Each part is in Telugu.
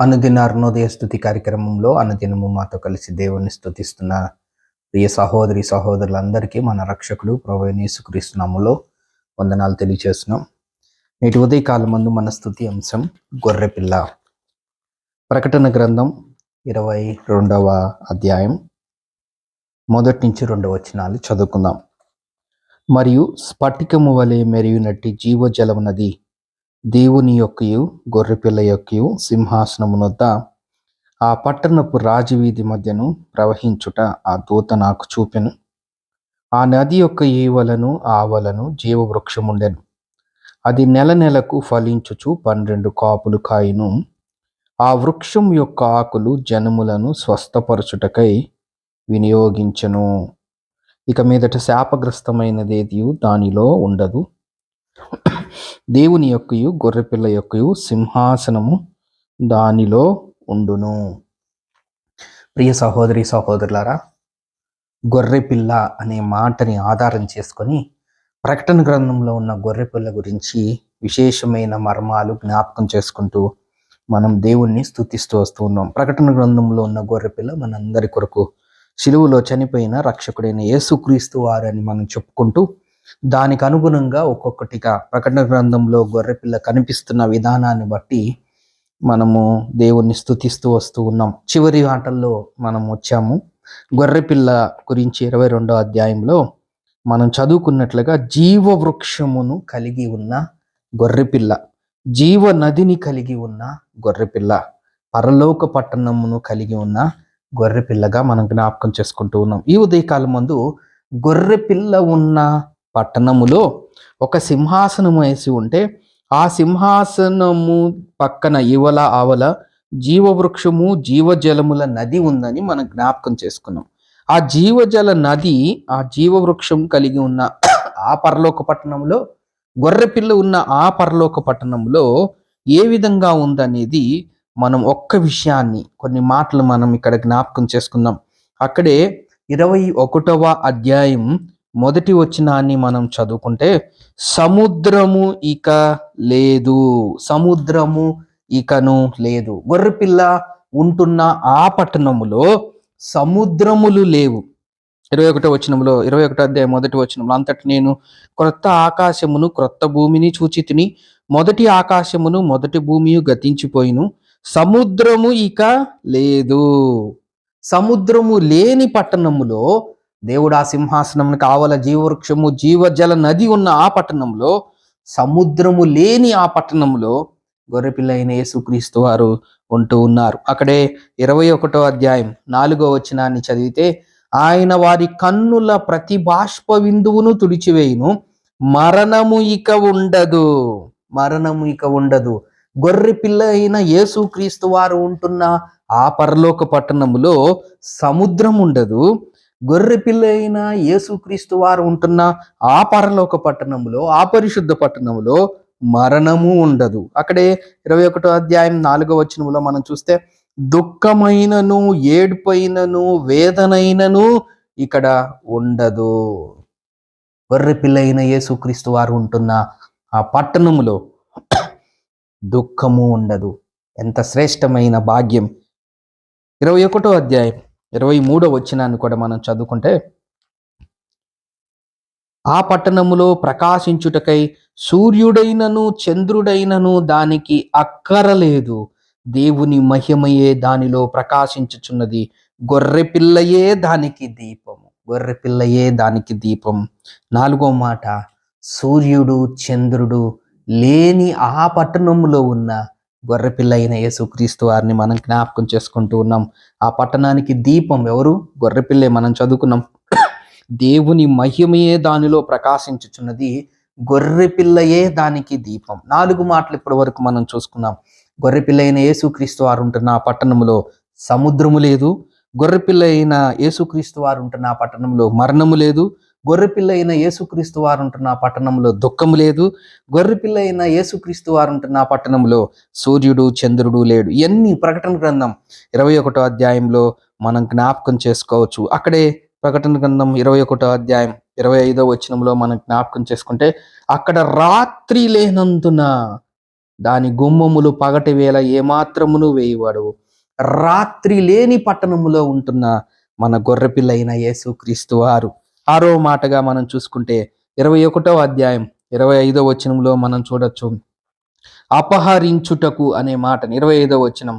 అనుదిన అరుణోదయ స్థుతి కార్యక్రమంలో అనుదినము మాతో కలిసి దేవుణ్ణి స్థుతిస్తున్న ప్రియ సహోదరి సహోదరులందరికీ మన రక్షకుడు ప్రవేణీసుక్రీస్తునాములో వందనాలు తెలియజేస్తున్నాం నేటి ఉదయకాలం ముందు మన స్థుతి అంశం గొర్రెపిల్ల. ప్రకటన గ్రంథం ఇరవై రెండవ అధ్యాయం మొదటి నుంచి రెండవ వచనాలు చదువుకుందాం. మరియు స్ఫటికము వలె మెరిగినట్టి జీవజలం నది దేవుని యొక్కయు గొర్రెపిల్ల యొక్కయు సింహాసనమునొద్ద ఆ పట్టణపు రాజవీధి మధ్యను ప్రవహించుట ఆ దూత నాకు చూపెను. ఆ నది యొక్క ఈవలను ఆవలను జీవవృక్షముండెను. అది నెల నెలకు ఫలించుచు పన్నెండు కాపులు కాయను. ఆ వృక్షం యొక్క ఆకులు జనములను స్వస్థపరచుటకై వినియోగించను. ఇక మీదట శాపగ్రస్తమైనదేది దానిలో ఉండదు. దేవుని యొక్కయు గొర్రెపిల్ల యొక్కయు సింహాసనము దానిలో ఉండును. ప్రియ సహోదరి సహోదరులారా గొర్రెపిల్ల అనే మాటని ఆధారం చేసుకొని ప్రకటన గ్రంథంలో ఉన్న గొర్రెపిల్ల గురించి విశేషమైన మర్మాలు జ్ఞాపకం చేసుకుంటూ మనం దేవుణ్ణి స్థుతిస్తూ వస్తూ ఉన్నాం. ప్రకటన గ్రంథంలో ఉన్న గొర్రెపిల్ల మనందరి కొరకు సిలువులో చనిపోయిన రక్షకుడైన యేసుక్రీస్తు వారని మనం చెప్పుకుంటూ దానికి అనుగుణంగా ఒక్కొక్కటిగా ప్రకటన గ్రంథంలో గొర్రెపిల్ల కనిపిస్తున్న విధానాన్ని బట్టి మనము దేవుణ్ణి స్తుతిస్తూ వస్తూ ఉన్నాం. చివరి ఆటల్లో మనం వచ్చాము. గొర్రెపిల్ల గురించి ఇరవై రెండో అధ్యాయంలో మనం చదువుకున్నట్లుగా జీవ వృక్షమును కలిగి ఉన్న గొర్రెపిల్ల జీవ నదిని కలిగి ఉన్న గొర్రెపిల్ల పరలోక పట్టణమును కలిగి ఉన్న గొర్రెపిల్లగా మనం జ్ఞాపకం చేసుకుంటూ ఉన్నాం. ఈ ఉదయకాలం ముందు గొర్రెపిల్ల ఉన్న పట్టణములో ఒక సింహాసనం వేసి ఉంటే ఆ సింహాసనము పక్కన ఇవల ఆవల జీవవృక్షము జీవజలముల నది ఉందని మనం జ్ఞాపకం చేసుకున్నాం. ఆ జీవజల నది ఆ జీవవృక్షం కలిగి ఉన్న ఆ పరలోక పట్టణంలో గొర్రెపిల్ల ఉన్న ఆ పరలోక పట్టణంలో ఏ విధంగా ఉందనేది మనం ఒక్క విషయాన్ని కొన్ని మాటలు మనం ఇక్కడ జ్ఞాపకం చేసుకుందాం. అక్కడే ఇరవై ఒకటవ అధ్యాయం మొదటి వచనాన్ని మనం చదువుకుంటే సముద్రము ఇక లేదు సముద్రము ఇకను లేదు. గొర్రెపిల్ల ఉంటున్న ఆ పట్టణములో సముద్రములు లేవు. ఇరవై ఒకటో వచనంలో ఇరవై ఒకటో అధ్యాయం మొదటి వచనంలో అంతటి నేను క్రొత్త ఆకాశమును క్రొత్త భూమిని చూచి తిని మొదటి ఆకాశమును మొదటి భూమియు గతించిపోయిను. సముద్రము ఇక లేదు. సముద్రము లేని పట్టణములో దేవుడు ఆ కావల జీవవృక్షము జీవజల నది ఉన్న ఆ పట్టణంలో సముద్రము లేని ఆ పట్టణంలో గొర్రెపిల్లైన అయిన యేసుక్రీస్తు వారు ఉంటూ ఉన్నారు. అక్కడే ఇరవై ఒకటో అధ్యాయం నాలుగో వచనాన్ని చదివితే ఆయన వారి కన్నుల ప్రతి బాష్ప బిందువును తుడిచివేయును మరణము ఇక ఉండదు. మరణము ఇక ఉండదు. గొర్రె పిల్ల అయిన యేసుక్రీస్తు వారు ఉంటున్న ఆ పరలోక పట్టణములో సముద్రం ఉండదు గొర్రె పిల్ల అయిన యేసుక్రీస్తు వారు ఉంటున్న ఆ పరలోక పట్టణంలో ఆ పరిశుద్ధ పట్టణంలో మరణము ఉండదు. అక్కడే ఇరవై ఒకటో అధ్యాయం నాలుగో వచనంలో మనం చూస్తే దుఃఖమైనను ఏడుపైనను వేదనైనను ఇక్కడ ఉండదు. గొర్రె పిల్ల అయిన యేసుక్రీస్తు వారు ఉంటున్న ఆ పట్టణములో దుఃఖము ఉండదు. ఎంత శ్రేష్టమైన భాగ్యం. ఇరవై ఒకటో అధ్యాయం ఇరవై మూడో వచ్చినాన్ని కూడా మనం చదువుకుంటే ఆ పట్టణములో ప్రకాశించుటకై సూర్యుడైనను చంద్రుడైనను దానికి అక్కరలేదు. దేవుని మహిమయే దానిలో ప్రకాశించుచున్నది. గొర్రె పిల్లయే దానికి దీపము. గొర్రె పిల్లయే దానికి దీపం. నాలుగో మాట సూర్యుడు చంద్రుడు లేని ఆ పట్టణంలో ఉన్న గొర్రెపిల్ల అయిన యేసుక్రీస్తు వారిని మనం జ్ఞాపకం చేసుకుంటూ ఉన్నాం. ఆ పట్టణానికి దీపం ఎవరు? గొర్రెపిల్లే మనం చదువుకున్నాం. దేవుని మహిమయే దానిలో ప్రకాశించుచున్నది గొర్రెపిల్లయే దానికి దీపం. నాలుగు మాటలు ఇప్పటి వరకు మనం చూసుకున్నాం. గొర్రెపిల్ల అయిన యేసుక్రీస్తు వారు ఉంటున్న ఆ పట్టణంలో సముద్రము లేదు. గొర్రెపిల్ల అయిన యేసుక్రీస్తు వారు ఉంటున్న ఆ పట్టణంలో మరణము లేదు. గొర్రెపిల్ల అయిన యేసుక్రీస్తు వారు ఉంటున్న పట్టణంలో దుఃఖము లేదు. గొర్రెపిల్ల అయిన యేసుక్రీస్తు వారు ఉంటున్న పట్టణంలో సూర్యుడు చంద్రుడు లేడు. ఇవన్నీ ప్రకటన గ్రంథం? ఇరవై ఒకటో అధ్యాయంలో మనం జ్ఞాపకం చేసుకోవచ్చు. అక్కడే ప్రకటన గ్రంథం ఇరవై ఒకటో అధ్యాయం ఇరవై ఐదో వచనంలో మనం జ్ఞాపకం చేసుకుంటే అక్కడ రాత్రి లేనందున దాని గుమ్మములు పగటి వేళ ఏమాత్రమును వేయవాడు. రాత్రి లేని పట్టణములో ఉంటున్న మన గొర్రెపిల్ల అయిన యేసుక్రీస్తు వారు. ఆరో మాటగా మనం చూసుకుంటే ఇరవై ఒకటో అధ్యాయం ఇరవై ఐదో వచనంలో మనం చూడొచ్చు. అపహరించుటకు అనే మాట ఇరవై ఐదో వచనం.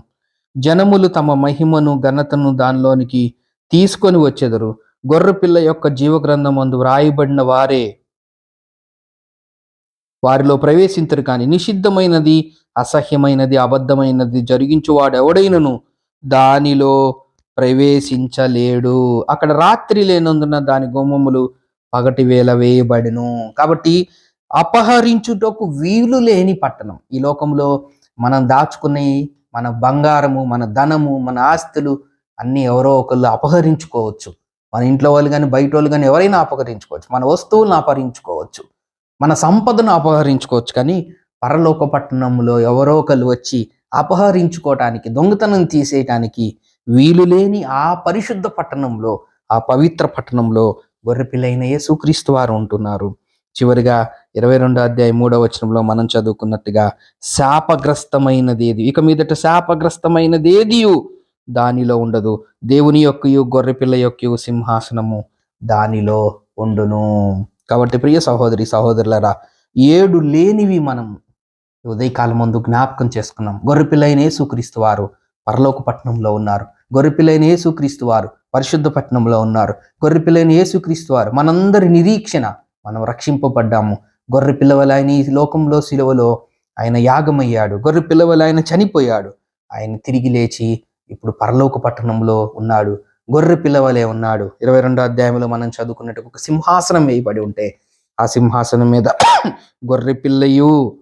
జనములు తమ మహిమను ఘనతను దానిలోనికి తీసుకొని వచ్చెదరు. గొర్రెపిల్ల యొక్క జీవగ్రంథం అందు వ్రాయబడిన వారే వారిలో ప్రవేశించరు కానీ నిషిద్ధమైనది అసహ్యమైనది అబద్ధమైనది జరిగించువాడు ఎవడైనను దానిలో ప్రవేశించలేడు. అక్కడ రాత్రి లేనందున దాని గుమ్మములు పగటి వేళ వేయబడిను. కాబట్టి అపహరించుటకు వీలు లేని పట్టణం. ఈ లోకంలో మనం దాచుకునే మన బంగారము మన ధనము మన ఆస్తులు అన్నీ ఎవరో ఒకళ్ళు అపహరించుకోవచ్చు. మన ఇంట్లో వాళ్ళు కానీ బయట వాళ్ళు కానీ ఎవరైనా అపహరించుకోవచ్చు. మన వస్తువులను అపహరించుకోవచ్చు. మన సంపదను అపహరించుకోవచ్చు. కానీ పరలోక పట్టణంలో ఎవరో ఒకళ్ళు వచ్చి అపహరించుకోవటానికి దొంగతనం తీసేయటానికి వీలు లేని ఆ పరిశుద్ధ పట్టణంలో ఆ పవిత్ర పట్టణంలో గొర్రెపిల్లైన యేసుక్రీస్తు వారు ఉంటున్నారు. చివరిగా ఇరవై రెండో అధ్యాయం మూడో వచనంలో మనం చదువుకున్నట్టుగా శాపగ్రస్తమైనదేది ఇక మీదట శాపగ్రస్తమైనది దానిలో ఉండదు. దేవుని యొక్కయు గొర్రెపిల్ల యొక్కయు సింహాసనము దానిలో ఉండును. కాబట్టి ప్రియ సహోదరి సహోదరులరా ఏడు లేనివి మనం ఉదయకాలం ముందు జ్ఞాపకం చేసుకున్నాం. గొర్రెపిల్లైన యేసుక్రీస్తు వారు పరలోక పట్టణంలో ఉన్నారు. గొర్రెపిల్లైన యేసుక్రీస్తు వారు పరిశుద్ధ పట్టణంలో ఉన్నారు. గొర్రెపిల్లైన యేసుక్రీస్తు వారు మనందరి నిరీక్షణ మనం రక్షింపబడ్డాము. గొర్రె పిల్లవలైన ఈ లోకంలో సిలువలో ఆయన యాగమయ్యాడు. గొర్రె పిల్లవలు ఆయన చనిపోయాడు. ఆయన తిరిగి లేచి ఇప్పుడు పరలోక పట్టణంలో ఉన్నాడు. గొర్రె పిల్లవలే ఉన్నాడు. ఇరవై రెండో అధ్యాయంలో మనం చదువుకున్నట్టు ఒక సింహాసనం వేయబడి ఉంటే ఆ సింహాసనం మీద గొర్రె పిల్లయు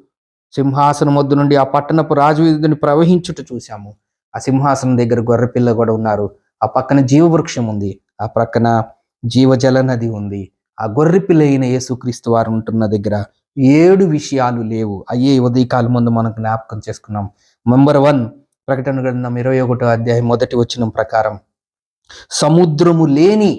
సింహాసనం వద్ద నుండి ఆ పట్టణపు రాజవీధిని ప్రవహించుట చూశాము. ఆ సింహాసనం దగ్గర గొర్రె పిల్ల కూడా ఉన్నారు. ఆ పక్కన జీవవృక్షం ఉంది. ఆ పక్కన జీవజల నది ఉంది. ఆ గొర్రె పిల్ల అయిన యేసుక్రీస్తు వారు ఉంటున్న దగ్గర ఏడు విషయాలు లేవు. అయ్యే ఉదయకాలం ముందు మనం జ్ఞాపకం చేసుకున్నాం. నంబర్ వన్ ప్రకటన గ్రంథం ఇరవై ఒకటో అధ్యాయం మొదటి వచనం ప్రకారం సముద్రము లేని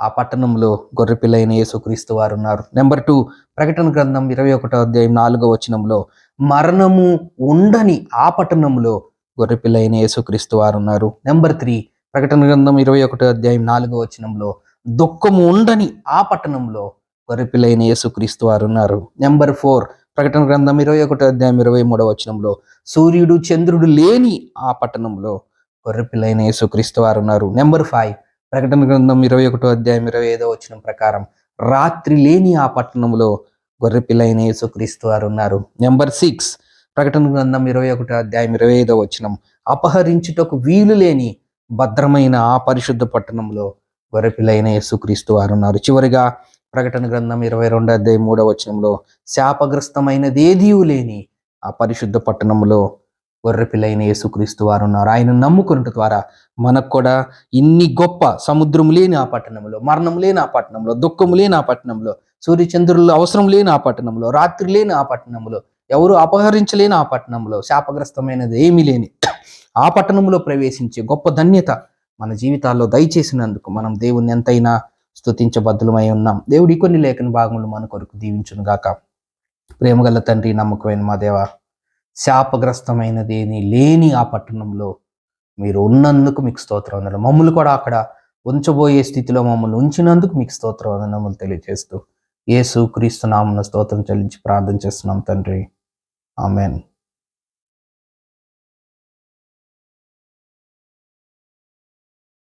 ఆ పట్టణంలో గొర్రెపిల్లైన అయిన యేసుక్రీస్తు వారు ఉన్నారు. నెంబర్ టూ ప్రకటన గ్రంథం ఇరవై ఒకటో అధ్యాయం నాలుగో వచనంలో మరణము ఉండని ఆ పట్టణంలో గొర్రెపిల్ల అయిన యేసుక్రీస్తు వారు ఉన్నారు నెంబర్ త్రీ ప్రకటన గ్రంథం ఇరవై ఒకటో అధ్యాయం నాలుగో వచనంలో దుఃఖము ఉండని ఆ పట్టణంలో గొర్రెపిల్ల అయిన యేసుక్రీస్తు వారు ఉన్నారు నెంబర్ ఫోర్ ప్రకటన గ్రంథం ఇరవై ఒకటో అధ్యాయం ఇరవై మూడవ వచనంలో సూర్యుడు చంద్రుడు లేని ఆ పట్టణంలో గొర్రెపిల్లైన యేసుక్రీస్తు వారు ఉన్నారు నెంబర్ ఫైవ్ ప్రకటన గ్రంథం ఇరవై ఒకటో అధ్యాయం ఇరవై ఐదో వచనం ప్రకారం రాత్రి లేని ఆ పట్టణంలో గొర్రెపిల్లైన యేసుక్రీస్తు వారు ఉన్నారు నెంబర్ సిక్స్ ప్రకటన గ్రంథం ఇరవై ఒకటో అధ్యాయం ఇరవై ఐదో వచనం. అపహరించుటకు వీలు లేని భద్రమైన ఆ పరిశుద్ధ పట్టణంలో గొరపిలైన యేసుక్రీస్తు వారు ఉన్నారు. చివరిగా ప్రకటన గ్రంథం ఇరవై రెండో అధ్యాయం మూడో వచనంలో శాపగ్రస్తమైనది ఏదీ లేని ఆ పరిశుద్ధ పట్టణంలో గొర్రెపిల్లైన యేసుక్రీస్తు వారు ఉన్నారు. ఆయన నమ్ముకున్నట ద్వారా మనకు కూడా ఇన్ని గొప్ప సముద్రం లేని ఆ పట్టణంలో మరణం లేని ఆ పట్టణంలో దుఃఖం లేని ఆ పట్టణంలో సూర్యచంద్రులు అవసరం లేని ఆ పట్టణంలో రాత్రి లేని ఆ పట్టణంలో ఎవరు అపహరించలేని ఆ పట్టణంలో శాపగ్రస్తమైనది ఏమీ లేని ఆ పట్టణంలో ప్రవేశించే గొప్ప ధన్యత మన జీవితాల్లో దయచేసినందుకు మనం దేవుణ్ణి ఎంతైనా స్థుతించబద్ధులమై ఉన్నాం. దేవుడి కొన్ని లేఖన భాగములు మన కొరకు దీవించునుగాక. ప్రేమగల తండ్రి నమ్మకమైన మా దేవ శాపగ్రస్తమైనది ఏమీ లేని ఆ పట్టణంలో మీరు ఉన్నందుకు మీకు స్తోత్రం వందనం మమ్మల్ని కూడా అక్కడ ఉంచబోయే స్థితిలో మమ్మల్ని ఉంచినందుకు మీకు స్తోత్రం వందనములు తెలియజేస్తూ యేసు క్రీస్తు నామన స్తోత్రం చెల్లించి ప్రార్థన చేస్తున్నాం తండ్రి. Amen.